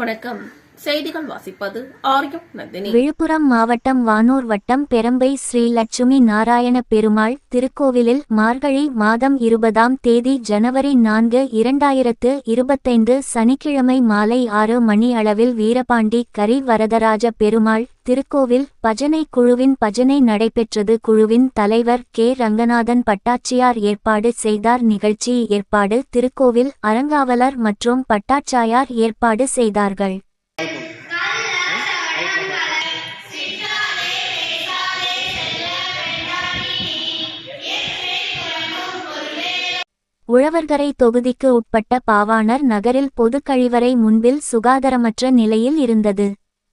வணக்கம். செய்திகள் வாசிப்பது ஆரியம் நந்தினி. விழுப்புரம் மாவட்டம் வானூர் வட்டம் பெரம்பை ஸ்ரீ லட்சுமி நாராயண பெருமாள் திருக்கோவிலில் மார்கழி மாதம் இருபதாம் தேதி ஜனவரி நான்கு இரண்டாயிரத்து இருபத்தைந்து சனிக்கிழமை மாலை ஆறு மணி அளவில் வீரபாண்டி கரி வரதராஜ பெருமாள் திருக்கோவில் பஜனை குழுவின் பஜனை நடைபெற்றது. குழுவின் தலைவர் கே. ரங்கநாதன் பட்டாச்சியார் ஏற்பாடு செய்தார். நிகழ்ச்சி ஏற்பாடு திருக்கோவில் அறங்காவலர் மற்றும் பட்டாச்சாயார் ஏற்பாடு செய்தார்கள். உழவர்கரை தொகுதிக்கு உட்பட்ட பாவாணர் நகரில் பொது கழிவறை முன்பில் சுகாதாரமற்ற நிலையில் இருந்தது.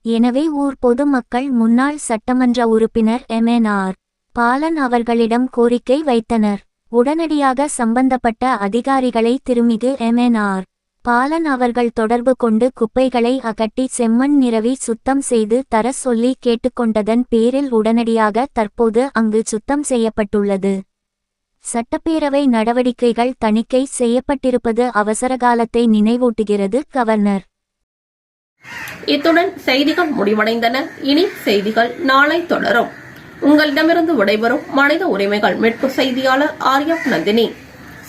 எனவே ஊர் பொதுமக்கள் முன்னாள் சட்டமன்ற உறுப்பினர் எம்என்ஆர் பாலன் அவர்களிடம் கோரிக்கை வைத்தனர். உடனடியாக சம்பந்தப்பட்ட அதிகாரிகளை திருமிகு எம்என்ஆர் பாலன் அவர்கள் தொடர்பு கொண்டு குப்பைகளை அகட்டி செம்மண் நிரவி சுத்தம் செய்து தர சொல்லி கேட்டுக்கொண்டதன் பேரில் உடனடியாக தற்போது அங்கு சுத்தம் செய்யப்பட்டுள்ளது. சட்டப்பேரவை நடவடிக்கைகள் தணிக்கை செய்யப்பட்டிருப்பது அவசரகாலத்தை நினைவூட்டுகிறது கவர்னர். இத்துடன் செய்திகள் முடிவடைந்தன. இனி செய்திகள் நாளை தொடரும். உங்களிடமிருந்து விடைபெறும் மனித உரிமைகள் மீட்பு செய்தியாளர் ஆரியம் நந்தினி.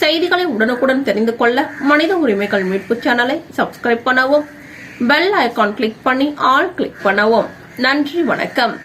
செய்திகளை உடனுக்குடன் தெரிந்து கொள்ள மனித உரிமைகள் மீட்பு சேனலை சப்ஸ்கிரைப் பண்ணவும் பெல் ஐக்கான் கிளிக் பண்ணி ஆல் கிளிக் பண்ணவும். நன்றி வணக்கம்.